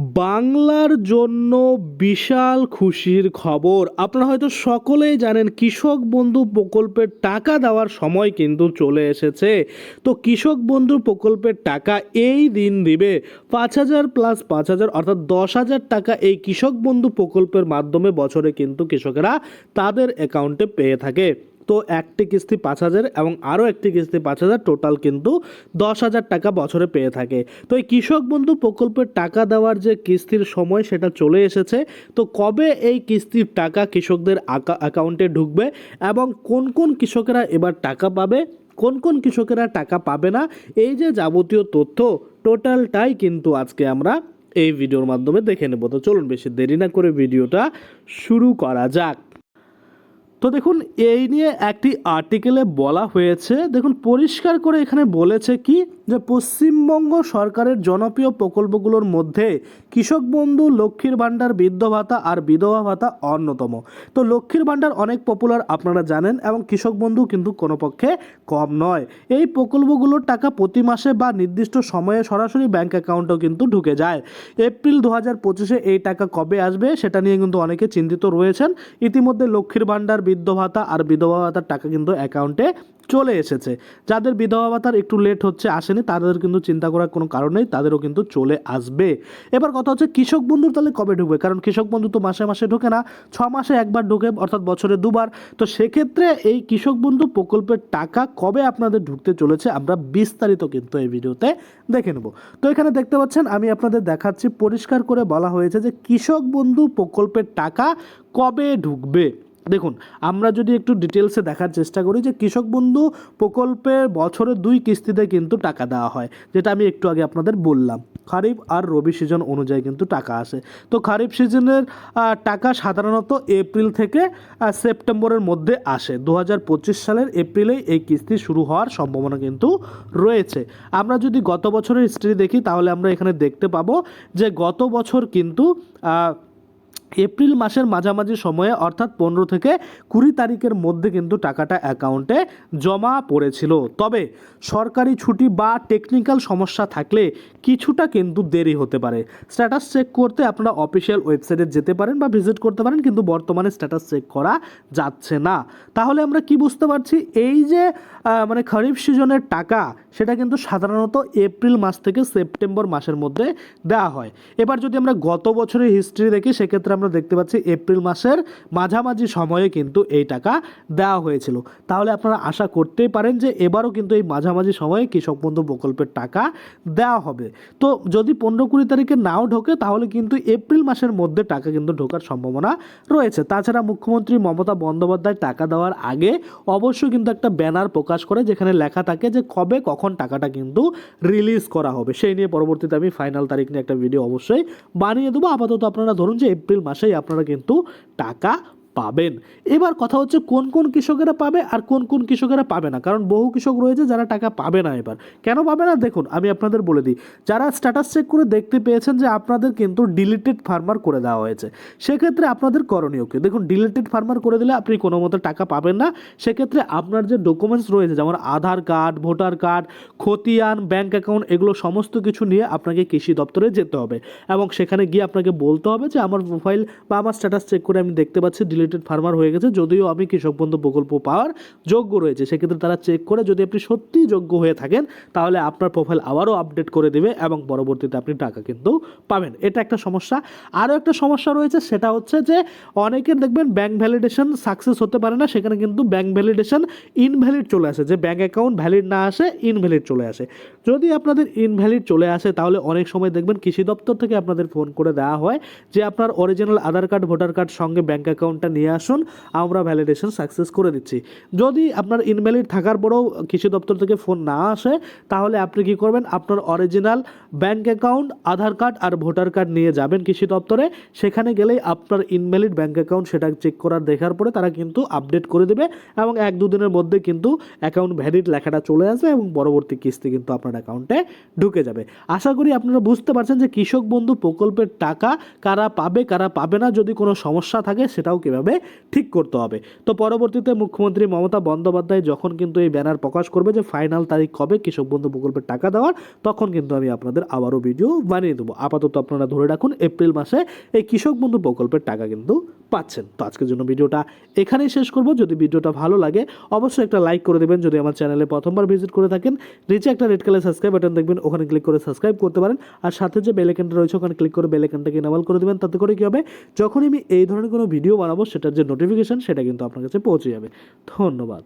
বাংলার জন্য বিশাল খুশির খবর। আপনারা হয়তো সকলেই জানেন, কৃষক বন্ধু প্রকল্পের টাকা দেওয়ার সময় কিন্তু চলে এসেছে। তো কৃষক বন্ধু প্রকল্পের টাকা এই দিন দিবে। পাঁচ হাজার প্লাস পাঁচ হাজার অর্থাৎ দশ হাজার টাকা এই কৃষক বন্ধু প্রকল্পের মাধ্যমে বছরে কিন্তু কৃষকেরা তাদের অ্যাকাউন্টে পেয়ে থাকে। তো একটি কিস্তি পাঁচ হাজার এবং আরও একটি কিস্তি পাঁচ হাজার টোটাল কিন্তু দশ হাজার টাকা বছরে পেয়ে থাকে। তো এই কৃষক বন্ধু প্রকল্পের টাকা দেওয়ার যে কিস্তির সময় সেটা চলে এসেছে। তো কবে এই কিস্তির টাকা কৃষকদের অ্যাকাউন্টে ঢুকবে এবং কোন কোন কৃষকেরা এবার টাকা পাবে, কোন কোন কৃষকেরা টাকা পাবে না, এই যে যাবতীয় তথ্য টোটালটাই কিন্তু আজকে আমরা এই ভিডিওর মাধ্যমে দেখে নেব। তো চলুন বেশি দেরি না করে ভিডিওটা শুরু করা যাক। তো দেখুন, এই নিয়ে একটি আর্টিকেলে বলা হয়েছে, দেখুন, পরিষ্কার করে এখানে বলেছে কি, যে পশ্চিমবঙ্গ সরকারের জনপ্রিয় প্রকল্পগুলোর মধ্যে কৃষক বন্ধু, লক্ষ্মীর ভাণ্ডার, বৃদ্ধ ভাতা আর বিধবা ভাতা অন্যতম। তো লক্ষ্মীর ভাণ্ডার অনেক পপুলার আপনারা জানেন, এবং কৃষক বন্ধু কিন্তু কোনো পক্ষে কম নয়। এই প্রকল্পগুলোর টাকা প্রতি মাসে বা নির্দিষ্ট সময়ে সরাসরি ব্যাংক অ্যাকাউন্টেও কিন্তু ঢুকে যায়। এপ্রিল দু হাজার পঁচিশে এই টাকা কবে আসবে, সেটা নিয়ে কিন্তু অনেকে চিন্তিত রয়েছেন। ইতিমধ্যে লক্ষ্মীর ভাণ্ডার বৃদ্ধ ভাতা আর বিধবা ভাতার টাকা কিন্তু অ্যাকাউন্টে চলে এসেছে। যাদের বিধবা ভাতার একটু লেট হচ্ছে, আসেনি, তাদের কিন্তু চিন্তা করার কোনো কারণ নেই, তাদেরও কিন্তু চলে আসবে। এবার কথা হচ্ছে কৃষক বন্ধুর তাহলে কবে ঢুকবে? কারণ কৃষক বন্ধু তো মাসে মাসে ঢোকে না, ছ মাসে একবার ঢোকে, অর্থাৎ বছরে দুবার। তো সেক্ষেত্রে এই কৃষক বন্ধু প্রকল্পের টাকা কবে আপনাদের ঢুকতে চলেছে, আমরা বিস্তারিত কিন্তু এই ভিডিওতে দেখে নেব। তো এখানে দেখতে পাচ্ছেন, আমি আপনাদের দেখাচ্ছি, পরিষ্কার করে বলা হয়েছে যে কৃষক বন্ধু প্রকল্পের টাকা কবে ঢুকবে। দেখুন, আমরা যদি একটু ডিটেলসে দেখার চেষ্টা করি যে কৃষক বন্ধু প্রকল্পের বছরে দুই কিস্তিতে কিন্তু টাকা দেওয়া হয়, যেটা আমি একটু আগে আপনাদের বললাম। খারিফ আর রবি সিজন অনুযায়ী কিন্তু টাকা আসে। তো খারিফ সিজনের টাকা সাধারণত এপ্রিল থেকে সেপ্টেম্বরের মধ্যে আসে। দু হাজার পঁচিশ সালের এপ্রিলেই এই কিস্তি শুরু হওয়ার সম্ভাবনা কিন্তু রয়েছে। আমরা যদি গত বছরের হিস্ট্রি দেখি, তাহলে আমরা এখানে দেখতে পাবো যে গত বছর কিন্তু এপ্রিল মাসের মাঝামাঝি সময়ে, অর্থাৎ পনেরো থেকে কুড়ি তারিখের মধ্যে কিন্তু টাকাটা অ্যাকাউন্টে জমা পড়েছিল। তবে সরকারি ছুটি বা টেকনিক্যাল সমস্যা থাকলে কিছুটা কিন্তু দেরি হতে পারে। স্ট্যাটাস চেক করতে আপনারা অফিসিয়াল ওয়েবসাইটে যেতে পারেন বা ভিজিট করতে পারেন, কিন্তু বর্তমানে স্ট্যাটাস চেক করা যাচ্ছে না। তাহলে আমরা কি বুঝতে পারছি? এই যে মানে খরিফ সিজনের টাকা, সেটা কিন্তু সাধারণত এপ্রিল মাস থেকে সেপ্টেম্বর মাসের মধ্যে দেওয়া হয়। এবার যদি আমরা গত বছরের হিস্ট্রি দেখি, সেক্ষেত্রে আমরা দেখতে পাচ্ছি এপ্রিল মাসের মাঝামাঝি সময়ে কিন্তু এই টাকা দেওয়া হয়েছিল। তাহলে আপনারা আশা করতেই পারেন যে এবারও কিন্তু এই মাঝামাঝি সময়ে কৃষক বন্ধু প্রকল্পের টাকা দেওয়া হবে। তো যদি পনেরো কুড়ি তারিখে নাও ঢোকে, তাহলে কিন্তু এপ্রিল মাসের মধ্যে টাকা কিন্তু ঢোকার সম্ভাবনা রয়েছে। তাছাড়া মুখ্যমন্ত্রী মমতা বন্দ্যোপাধ্যায় টাকা দেওয়ার আগে অবশ্যই কিন্তু একটা ব্যানার প্রকাশ করে যেখানে লেখা থাকে যে কবে কখন টাকাটা কিন্তু রিলিজ করা হবে। সেই নিয়ে পরবর্তীতে আমি ফাইনাল তারিখ নিয়ে একটা ভিডিও অবশ্যই বানিয়ে দেবো। আপাতত আপনারা ধরুন যে এপ্রিল মাসেই আপনারা কিন্তু টাকা পাবেন। এবার কথা হচ্ছে কোন কোন কৃষকেরা পাবে আর কোন কোন কৃষকেরা পাবে না। কারণ বহু কৃষক রয়েছে যারা টাকা পাবে না এবার। কেন পাবে না? দেখুন, আমি আপনাদের বলে দিই। যারা স্ট্যাটাস চেক করে দেখতে পেয়েছেন যে আপনাদের কিন্তু ডিলিটেড ফার্মার করে দেওয়া হয়েছে। সেক্ষেত্রে আপনাদের করণীয় কি? দেখুন ডিলিটেড ফার্মার করে দিলে আপনি কোনো মতো টাকা পাবেন না। সেক্ষেত্রে আপনার যে ডকুমেন্টস রয়েছে, যেমন আধার কার্ড, ভোটার কার্ড, খতিয়ান ব্যাংক অ্যাকাউন্ট এগুলো সমস্ত কিছু নিয়ে আপনাকে কৃষি দপ্তরে যেতে হবে। এবং সেখানে গিয়ে আপনাকে বলতে হবে যে, আমার প্রোফাইল বা আমার স্ট্যাটাস চেক করে আমি দেখতে পাচ্ছি ডিলিটেড ফার্মার হয়ে গেছে, যদিও আমি কৃষক বন্ধু প্রকল্প পাওয়ার যোগ্য রয়েছে। সেক্ষেত্রে তারা চেক করে যদি আপনি সত্যিই যোগ্য হয়ে থাকেন, তাহলে আপনার প্রোফাইল আবারও আপডেট করে দেবে এবং পরবর্তীতে আপনি টাকা কিন্তু পাবেন। এটা একটা সমস্যা। আরও একটা সমস্যা রয়েছে, সেটা হচ্ছে যে অনেকের দেখবেন ব্যাংক ভ্যালিডেশন সাকসেস হতে পারে না, সেখানে কিন্তু ব্যাংক ভ্যালিডেশন ইনভ্যালিড চলে আসে। যে ব্যাংক অ্যাকাউন্ট ভ্যালিড না আসে ইনভ্যালিড চলে আসে। যদি আপনাদের ইনভ্যালিড চলে আসে, তাহলে অনেক সময় দেখবেন কৃষি দপ্তর থেকে আপনাদের ফোন করে দেওয়া হয় যে আপনার original Aadhaar card voter card সঙ্গে ব্যাংক অ্যাকাউন্টটা নিয়ে আসুন, আমরা ভ্যালিডেশন সাকসেস করে দিচ্ছি যদি আপনার ইনভ্যালিড থাকার পরেও কৃষি দপ্তর থেকে ফোন না আসে, তাহলে আপনি কি করবেন? আপনার original bank account Aadhaar card আর ভোটার কার্ড নিয়ে যাবেন কৃষি দপ্তরে। সেখানে গেলেই আপনার ইনভ্যালিড ব্যাংক অ্যাকাউন্ট সেটা চেক করার দেখার পরে তারা কিন্তু আপডেট করে দেবে এবং এক দুদিনের মধ্যে কিন্তু অ্যাকাউন্ট ভ্যালিড লেখাটা চলে আসবে এবং পরবর্তী কিস্তি কিন্তু আপনার অ্যাকাউন্টে ঢুকে যাবে। আশা করি আপনারা বুঝতে পারছেন যে কৃষক বন্ধু প্রকল্পের টাকা কারা পাবে কারা পাবে না, যদি কোনো সমস্যা থাকে সেটাও কীভাবে হবে, ঠিক করতে হবে। তো পরবর্তীতে মুখ্যমন্ত্রী মমতা বন্দ্যোপাধ্যায় যখন কিন্তু এই ব্যানার প্রকাশ করবে যে ফাইনাল তারিখ কবে কৃষক বন্ধু প্রকল্পের টাকা দেওয়ার, তখন কিন্তু আমি আপনাদের আবারও ভিডিও বানিয়ে দেবো। আপাতত আপনারা ধরে রাখুন, এপ্রিল মাসে এই কৃষক বন্ধু প্রকল্পের টাকা কিন্তু পাচ্ছেন। তো আজকের জন্য ভিডিওটা এখানেই শেষ করব। যদি ভিডিওটা ভালো লাগে, অবশ্যই একটা লাইক করে দেবেন। যদি আমার চ্যানেলে প্রথমবার ভিজিট করে থাকেন, নিচে একটা রেড কালার সাবস্ক্রাইব বাটন দেখবেন, ওখানে ক্লিক করে সাবস্ক্রাইব করতে পারেন। আর সাথে যে বেলেকেনটা রয়েছে, ওখানে ক্লিক করে বেলেকেনটাকে ইনাবল করে দেবেন। তাতে করে কী হবে, যখনই আমি এই ধরনের কোনো ভিডিও বানাবো, সেটার যে নোটিফিকেশান সেটা কিন্তু আপনার কাছে পৌঁছে যাবে। ধন্যবাদ।